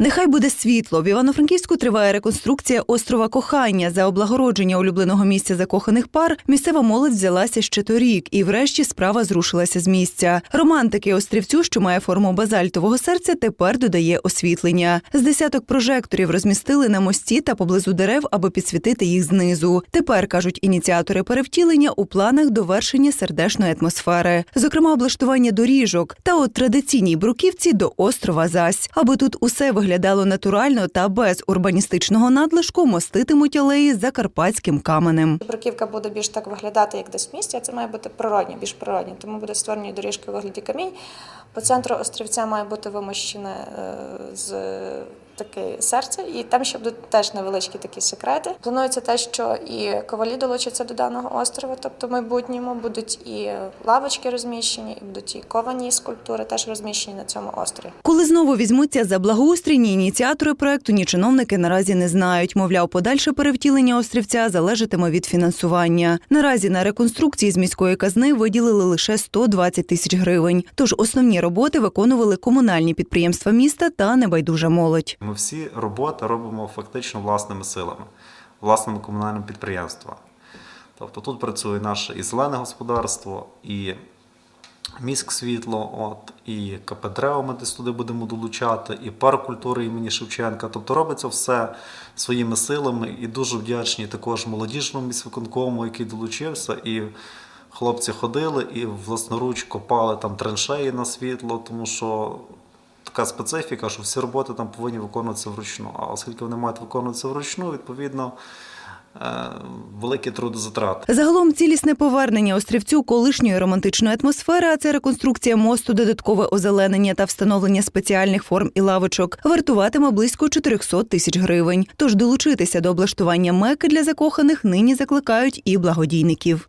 Нехай буде світло. В Івано-Франківську триває реконструкція острова Кохання. За облагородження улюбленого місця закоханих пар місцева молодь взялася ще торік, і врешті справа зрушилася з місця. Романтики острівцю, що має форму базальтового серця, тепер додає освітлення. З десяток прожекторів розмістили на мості та поблизу дерев, аби підсвітити їх знизу. Тепер кажуть ініціатори перевтілення у планах довершення сердечної атмосфери, зокрема облаштування доріжок та от традиційній бруківці до острова Зась, аби тут усе виглядало натурально та без урбаністичного надлишку, моститимуть алеї закарпатським каменем. Бруківка буде більш так виглядати, як десь в місті, а це має бути природні, більш природні. Тому буде створені доріжки у вигляді камінь. По центру острівця має бути вимощене е, з таке серце, і там ще будуть теж невеличкі такі секрети. Планується те, що і ковалі долучаться до даного острова, тобто в майбутньому будуть і лавочки розміщені, і будуть і ковані скульптури теж розміщені на цьому острові. Коли знову візьмуться за благоустрій, ні ініціатори проекту, ні чиновники наразі не знають. Мовляв, подальше перевтілення острівця залежатиме від фінансування. Наразі на реконструкції з міської казни виділили лише 120 тисяч гривень. Тож основні роботи виконували комунальні підприємства міста та небайдужа молодь. Ми всі роботи робимо фактично власними силами, власними комунальними підприємствами. Тобто тут працює наше і зелене господарство, і міськ світло, от, і КП «Древо» ми десь туди будемо долучати, і парк культури імені Шевченка. Тобто робиться все своїми силами і дуже вдячні також молодіжному міськвиконкому, який долучився. І хлопці ходили і власноруч копали там траншеї на світло, тому що така специфіка, що всі роботи там повинні виконуватися вручну. А оскільки вони мають виконуватися вручну, відповідно е, великі трудозатрати. Загалом цілісне повернення острівцю колишньої романтичної атмосфери, а це реконструкція мосту, додаткове озеленення та встановлення спеціальних форм і лавочок, вартуватиме близько 400 тисяч гривень. Тож долучитися до облаштування меки для закоханих нині закликають і благодійників.